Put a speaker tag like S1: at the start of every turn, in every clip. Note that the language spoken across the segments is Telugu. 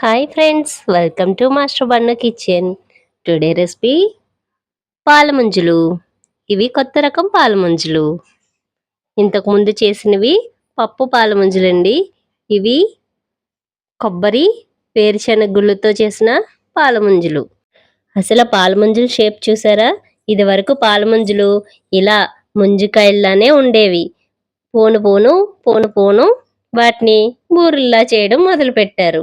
S1: Hi friends welcome to master Bannu kitchen today recipe పాలముంజులు ఇవి కొత్త రకం పాలముంజులు ఇంతకుముందు చేసినవి పప్పు పాలముంజులండి ఇవి కొబ్బరి వేరుశెనగ గుళ్ళతో చేసిన పాలముంజులు అసలు పాలముంజులు షేప్ చూసారా? ఇది వరకు పాలముంజులు ఇలా ముంజుకాయల్లానే ఉండేవి. పోను పోను పోను పోను వాటిని బూరెల్లా చేయడం మొదలుపెట్టారు.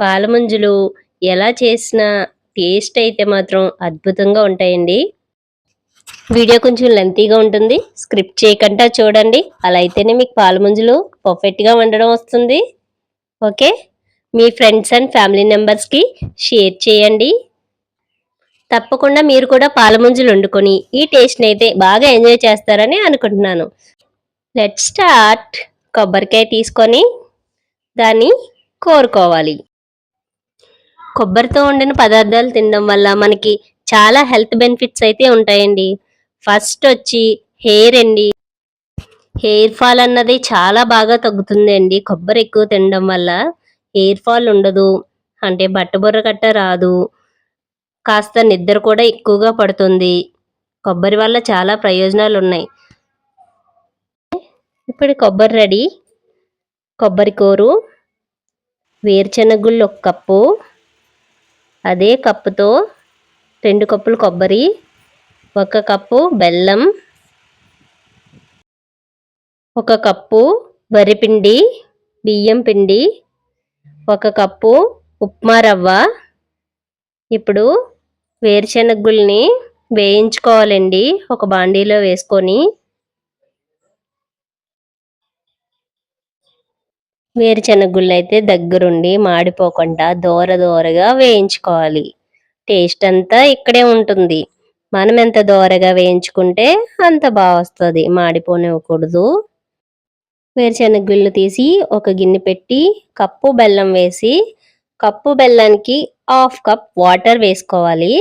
S1: పాలముంజులు ఎలా చేసినా టేస్ట్ అయితే మాత్రం అద్భుతంగా ఉంటాయండి. వీడియో కొంచెం లెంతీగా ఉంటుంది. స్క్రిప్ట్ చేయకుండా చూడండి. అలా అయితేనే మీకు పాలముంజులు పర్ఫెక్ట్గా వండడం వస్తుంది. ఓకే? మీ ఫ్రెండ్స్ అండ్ ఫ్యామిలీ మెంబర్స్కి షేర్ చేయండి. తప్పకుండా మీరు కూడా పాలముంజులు వండుకొని ఈ టేస్ట్ని అయితే బాగా ఎంజాయ్ చేస్తారని అనుకుంటున్నాను. లెట్ స్టార్ట్ కొబ్బరికాయ తీసుకొని దాన్ని కోరుకోవాలి. కొబ్బరితో వండిన పదార్థాలు తినడం వల్ల మనకి చాలా హెల్త్ బెనిఫిట్స్ అయితే ఉంటాయండి. ఫస్ట్ వచ్చి హెయిర్ అండి. హెయిర్ ఫాల్ అన్నది చాలా బాగా తగ్గుతుంది అండి కొబ్బరి ఎక్కువ తినడం వల్ల హెయిర్ ఫాల్ ఉండదు. అంటే బట్టబుర్ర కట్ట రాదు. కాస్త నిద్ర కూడా ఎక్కువగా పడుతుంది. కొబ్బరి వల్ల చాలా ప్రయోజనాలు ఉన్నాయి. ఇప్పుడు కొబ్బరి రెడీ. కొబ్బరి కూరు. వేరుశెనగుళ్ళు ఒక కప్పు. అదే కప్పుతో రెండు కప్పులు కొబ్బరి ఒక కప్పు బెల్లం ఒక కప్పు వరిపిండి బియ్యం పిండి ఒక కప్పు ఉప్మా రవ్వ. ఇప్పుడు వేరుశెనగుల్ని వేయించుకోవాలండి. ఒక బాండీలో వేసుకొని వేరుశెనగుళ్ళు అయితే దగ్గరుండి మాడిపోకుండా దూర దూరగా వేయించుకోవాలి. టేస్ట్ అంతా ఇక్కడే ఉంటుంది. మనం ఎంత దూరగా వేయించుకుంటే అంత బాగా వస్తుంది. మాడిపోనివ్వకూడదు. వేరుశెనగుళ్ళు తీసి ఒక గిన్నె పెట్టి కప్పు బెల్లం వేసి కప్పు బెల్లానికి హాఫ్ కప్ వాటర్ వేసుకోవాలి.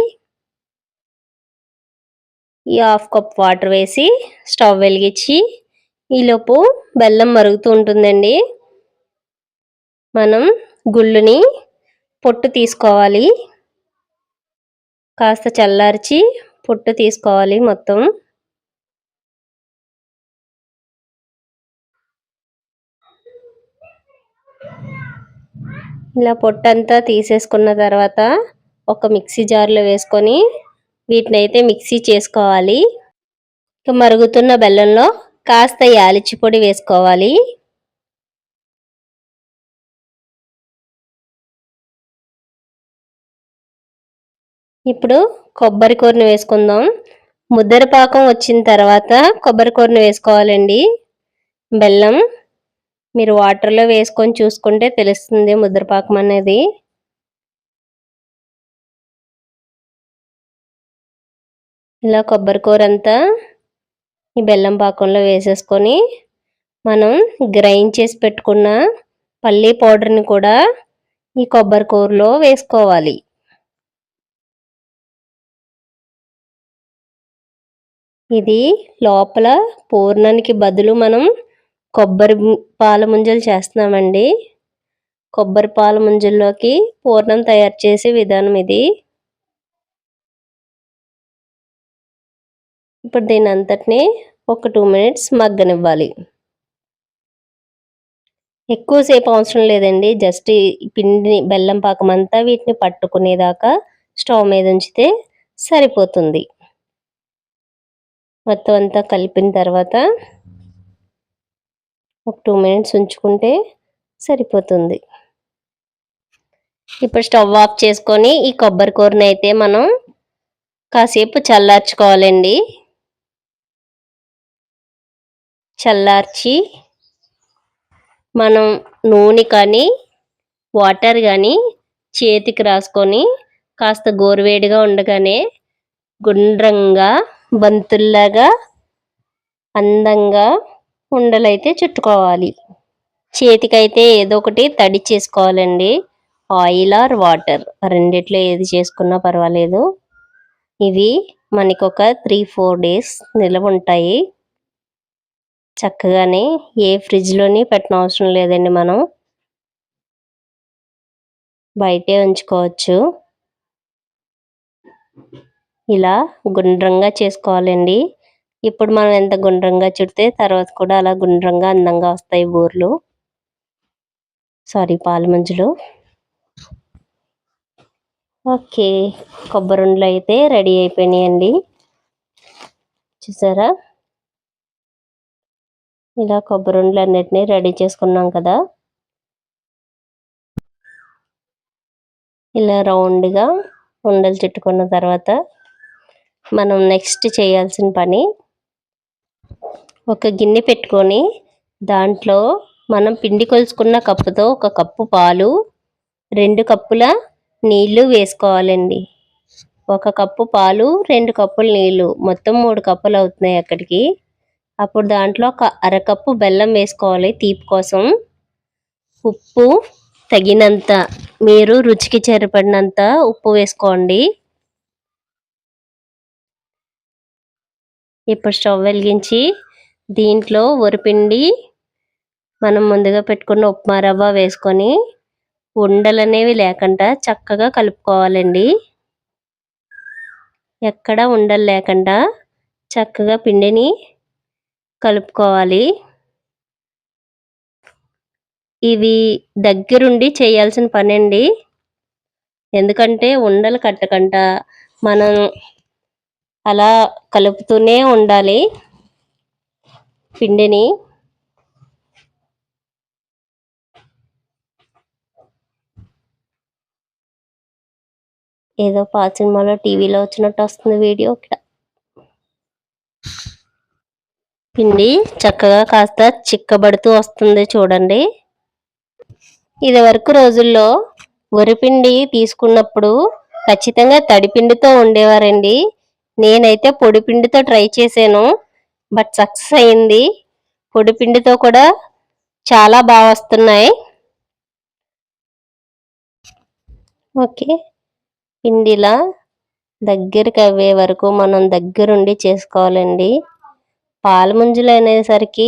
S1: ఈ హాఫ్ కప్ వాటర్ వేసి స్టవ్ వెలిగించి ఈలోపు బెల్లం మరుగుతూ ఉంటుందండి. మనం గుళ్ళుని పొట్టు తీసుకోవాలి. కాస్త చల్లార్చి పొట్టు తీసుకోవాలి మొత్తం. ఇలా పొట్టంతా తీసేసుకున్న తర్వాత ఒక మిక్సీ జార్లో వేసుకొని వీటిని అయితే మిక్సీ చేసుకోవాలి. ఇక మరుగుతున్న బెల్లంలో కాస్త యాలిచి పొడి వేసుకోవాలి. ఇప్పుడు కొబ్బరి కూరని వేసుకుందాం. ముద్దర పాకం వచ్చిన తర్వాత కొబ్బరి కూరని వేసుకోవాలండి. బెల్లం మీరు వాటర్లో వేసుకొని చూసుకుంటే తెలుస్తుంది ముద్రపాకం అనేది. ఇలా కొబ్బరి కూర అంతా ఈ బెల్లం పాకంలో వేసేసుకొని మనం గ్రైండ్ చేసి పెట్టుకున్న పల్లీ పౌడర్ని కూడా ఈ కొబ్బరి కూరలో వేసుకోవాలి. ఇది లోపల పూర్ణానికి బదులు మనం కొబ్బరి పాల ముంజలు చేస్తున్నామండి. కొబ్బరి పాల ముంజల్లోకి పూర్ణం తయారు చేసే విధానం ఇది. ఇప్పుడు దీని అంతటిని ఒక టూ మినిట్స్ మగ్గనివ్వాలి. ఎక్కువసేపు అవసరం లేదండి. జస్ట్ పిండిని బెల్లం పాకం అంతా వీటిని పట్టుకునేదాకా స్టవ్ మీద ఉంచితే సరిపోతుంది. మొత్తం అంతా కలిపిన తర్వాత ఒక టూ మినిట్స్ ఉంచుకుంటే సరిపోతుంది. ఇప్పుడు స్టవ్ ఆఫ్ చేసుకొని ఈ కొబ్బరి కూరని అయితే మనం కాసేపు చల్లార్చుకోవాలండి. చల్లార్చి మనం నూనె కానీ వాటర్ కానీ చేతికి రాసుకొని కాస్త గోరువేడిగా ఉండగానే గుండ్రంగా బంతుల్లాగా అందంగా ఉండలైతే చుట్టుకోవాలి. చేతికైతే ఏదో ఒకటి తడి చేసుకోవాలండి. Oil or water. రెండిట్లో ఏది చేసుకున్నా పర్వాలేదు. ఇవి మనకి ఒక త్రీ ఫోర్ డేస్ నిలవ ఉంటాయి. చక్కగానే ఏ ఫ్రిడ్జ్లోని పెట్టిన అవసరం లేదండి మనం. బయటే ఉంచుకోవచ్చు. ఇలా గుండ్రంగా చేసుకోవాలండి. ఇప్పుడు మనం ఎంత గుండ్రంగా చుడితే తర్వాత కూడా అలా గుండ్రంగా అందంగా వస్తాయి బూర్లు. సారీ పాలు మంజులు ఓకే కొబ్బరి అయితే రెడీ అయిపోయినాయండి. చూసారా? ఇలా కొబ్బరి అన్నిటినీ రెడీ చేసుకున్నాం కదా. ఇలా రౌండ్గా ఉండలు చుట్టుకున్న తర్వాత మనం నెక్స్ట్ చేయాల్సిన పని ఒక గిన్నె పెట్టుకొని దాంట్లో మనం పిండి కొలుచుకున్న కప్పుతో ఒక కప్పు పాలు రెండు కప్పుల నీళ్ళు వేసుకోవాలండి. ఒక కప్పు పాలు రెండు కప్పులు నీళ్ళు. మొత్తం మూడు కప్పులు అవుతున్నాయి అక్కడికి. అప్పుడు దాంట్లో ఒక అరకప్పు బెల్లం వేసుకోవాలి తీపి కోసం. ఉప్పు తగినంత మీరు రుచికి చేరిపడినంత ఉప్పు వేసుకోండి. ఇప్పుడు స్టవ్ వెలిగించి దీంట్లో వరిపిండి మనం ముందుగా పెట్టుకున్న ఉప్మా రవ్వ వేసుకొని ఉండలనేవి లేకుండా చక్కగా కలుపుకోవాలండి. ఎక్కడ ఉండలు లేకుండా చక్కగా పిండిని కలుపుకోవాలి. ఇవి దగ్గరుండి చేయాల్సిన పని అండి ఎందుకంటే ఉండలు కట్టకుండా మనం అలా కలుపుతూనే ఉండాలి పిండిని. ఏదో పాత సినిమాలో టీవీలో వచ్చినట్టు వస్తుంది వీడియో ఇక్కడ. పిండి చక్కగా కాస్త చిక్కబడుతూ వస్తుంది చూడండి. ఇది వరకు రోజుల్లో వరిపిండి తీసుకున్నప్పుడు ఖచ్చితంగా తడిపిండితో ఉండేవారండి. నేనైతే పొడిపిండితో ట్రై చేశాను బట్ సక్సెస్ అయింది. పొడిపిండితో కూడా చాలా బాగా వస్తున్నాయి. ఓకే. పిండిలా దగ్గరికి అవ్వే వరకు మనం దగ్గరుండి చేసుకోవాలండి. పాలముంజులు అనేసరికి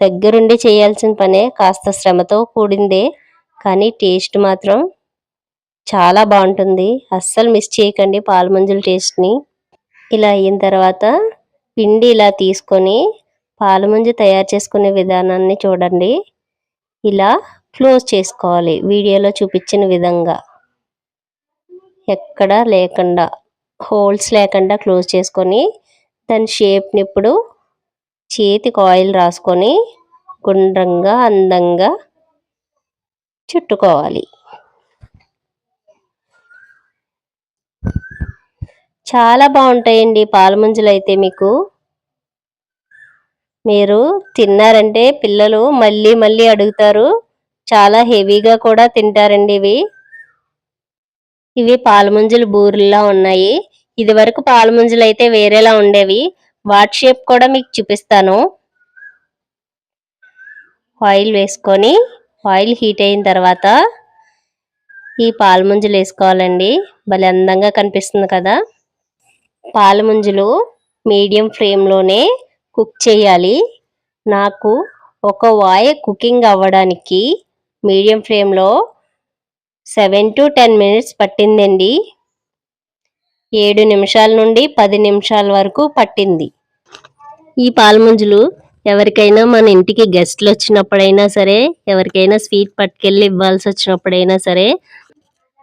S1: దగ్గరుండి చేయాల్సిన పనే కాస్త శ్రమతో కూడిందే కానీ టేస్ట్ మాత్రం చాలా బాగుంటుంది. అస్సలు మిస్ చేయకండి పాలముంజుల టేస్ట్ని. ఇలా అయిన తర్వాత పిండి ఇలా తీసుకొని పాలముంజి తయారు చేసుకునే విధానాన్ని చూడండి. ఇలా క్లోజ్ చేసుకోవాలి. వీడియోలో చూపించిన విధంగా. ఎక్కడ లేకుండా హోల్స్ లేకుండా క్లోజ్ చేసుకొని దాని షేప్ని ఇప్పుడు చేతికి ఆయిల్ రాసుకొని గుండ్రంగా అందంగా చుట్టుకోవాలి. చాలా బాగుంటాయండి పాలముంజలు అయితే మీకు. మీరు తిన్నారంటే పిల్లలు మళ్ళీ మళ్ళీ అడుగుతారు. చాలా హెవీగా కూడా తింటారండి ఇవి. ఇవి పాలముంజలు బూరెల్లా ఉన్నాయి. ఇది వరకు పాలముంజలు అయితే వేరేలా ఉండేవి. వాట్ షేప్ కూడా మీకు చూపిస్తాను. ఆయిల్ వేసుకొని ఆయిల్ హీట్ అయిన తర్వాత ఈ పాలముంజలు వేసుకోవాలండి. భలే అందంగా కనిపిస్తుంది కదా. పాలముంజలు మీడియం ఫ్లేమ్లోనే కుక్ చేయాలి. నాకు ఒక వాయ కుకింగ్ అవ్వడానికి మీడియం ఫ్లేమ్లో సెవెన్ టు టెన్ మినిట్స్ పట్టిందండి. ఏడు నిమిషాల నుండి పది నిమిషాల వరకు పట్టింది. ఈ పాలముంజలు ఎవరికైనా మన ఇంటికి గెస్ట్లు వచ్చినప్పుడైనా సరే ఎవరికైనా స్వీట్ పట్టుకెళ్ళి ఇవ్వాల్సి వచ్చినప్పుడైనా సరే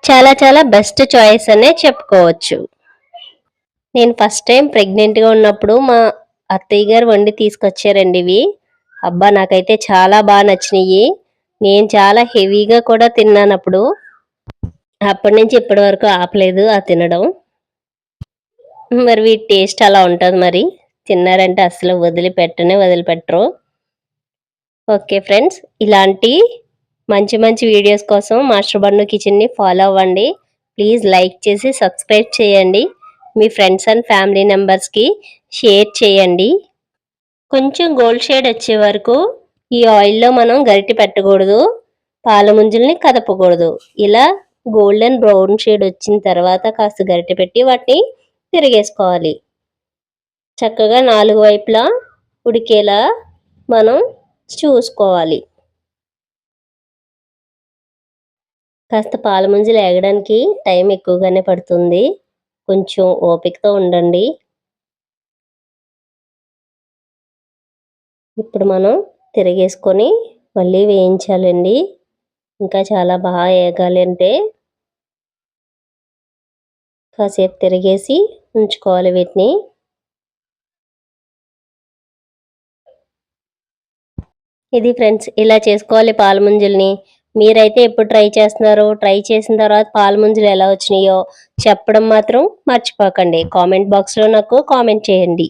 S1: చాలా చాలా బెస్ట్ చాయిస్ అనే చెప్పుకోవచ్చు. నేను ఫస్ట్ టైం ప్రెగ్నెంట్గా ఉన్నప్పుడు మా అత్తయ్య గారు వండి తీసుకొచ్చారండి ఇవి. అబ్బా నాకైతే చాలా బాగా నచ్చినాయి. నేను చాలా హెవీగా కూడా తిన్నాను అప్పుడు. అప్పటి నుంచి ఇప్పటి వరకు ఆపలేదు ఆ తినడం. మరి వీటి టేస్ట్ అలా ఉంటుంది మరి. తిన్నారంటే అసలు వదిలిపెట్టనే వదిలిపెట్టరు. ఓకే ఫ్రెండ్స్ ఇలాంటి మంచి మంచి వీడియోస్ కోసం మాస్టర్ బన్ను కిచెన్ని ఫాలో అవ్వండి. ప్లీజ్ లైక్ చేసి సబ్స్క్రైబ్ చేయండి. మీ ఫ్రెండ్స్ అండ్ ఫ్యామిలీ మెంబర్స్కి షేర్ చేయండి. కొంచెం గోల్డ్ షేడ్ వచ్చే వరకు ఈ ఆయిల్లో మనం గరిటి పెట్టకూడదు. పాల ముంజుల్ని కదపకూడదు. ఇలా గోల్డెన్ బ్రౌన్ షేడ్ వచ్చిన తర్వాత కాస్త గరిటె పెట్టి వాటిని తిరిగేసుకోవాలి. చక్కగా నాలుగు వైపులా ఉడికేలా మనం చూసుకోవాలి. కాస్త పాల ముంజలు ఏగడానికి టైం ఎక్కువగానే పడుతుంది. కొంచెం ఓపికతో ఉండండి. ఇప్పుడు మనం తిరిగేసుకొని మళ్ళీ వేయించాలండి. ఇంకా చాలా బాగా వేగాలి అంటే కాసేపు తిరిగేసి ఉంచుకోవాలి వీటిని. ఇది ఫ్రెండ్స్ ఇలా చేసుకోవాలి పాల ముంజల్ని మీరైతే ఎప్పుడు ట్రై చేస్తున్నారో ట్రై చేసిన తర్వాత పాల ముంజలు ఎలా వచ్చినాయో చెప్పడం మాత్రం మర్చిపోకండి. కామెంట్ బాక్స్లో నాకు కామెంట్ చేయండి.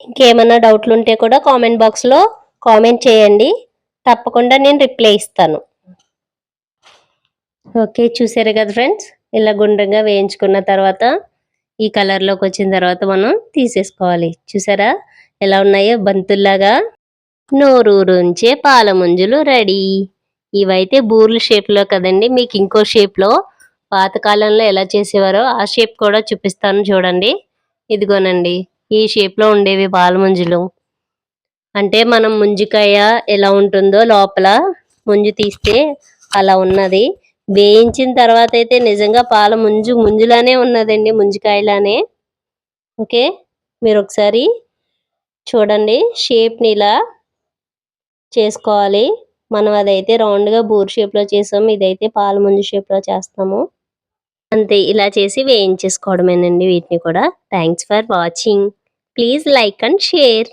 S1: ఇంకేమైనా డౌట్లు ఉంటే కూడా కామెంట్ బాక్స్లో కామెంట్ చేయండి. తప్పకుండా నేను రిప్లై ఇస్తాను. ఓకే చూసారు కదా ఫ్రెండ్స్? ఇలా గుండ్రంగా వేయించుకున్న తర్వాత ఈ కలర్లోకి వచ్చిన తర్వాత మనం తీసేసుకోవాలి. చూసారా? ఎలా ఉన్నాయో? బంతుల్లాగా నోరూరుంచే పాల ముంజులు రెడీ. ఇవైతే బూర్ల షేప్లో కదండి. మీకు ఇంకో షేప్లో పాతకాలంలో ఎలా చేసేవారో ఆ షేప్ కూడా చూపిస్తాను చూడండి. ఇదిగోనండి. ఈ షేప్లో ఉండేవి పాలముంజులు అంటే మనం ముంజికాయ ఎలా ఉంటుందో లోపల ముంజు తీస్తే అలా ఉన్నది. వేయించిన తర్వాత అయితే నిజంగా పాల ముంజు ముంజులానే ఉన్నదండి ముంజికాయలానే. ఓకే? మీరు ఒకసారి చూడండి. షేప్ని ఇలా చేసుకోవాలి. మనం అదైతే రౌండ్గా బూర్ షేప్లో చేసాము. ఇదైతే పాల ముంజు షేప్లో చేస్తాము. అంతే ఇలా చేసి వేయించేసుకోవడమేనండి వీటిని కూడా. Thanks for watching please like and share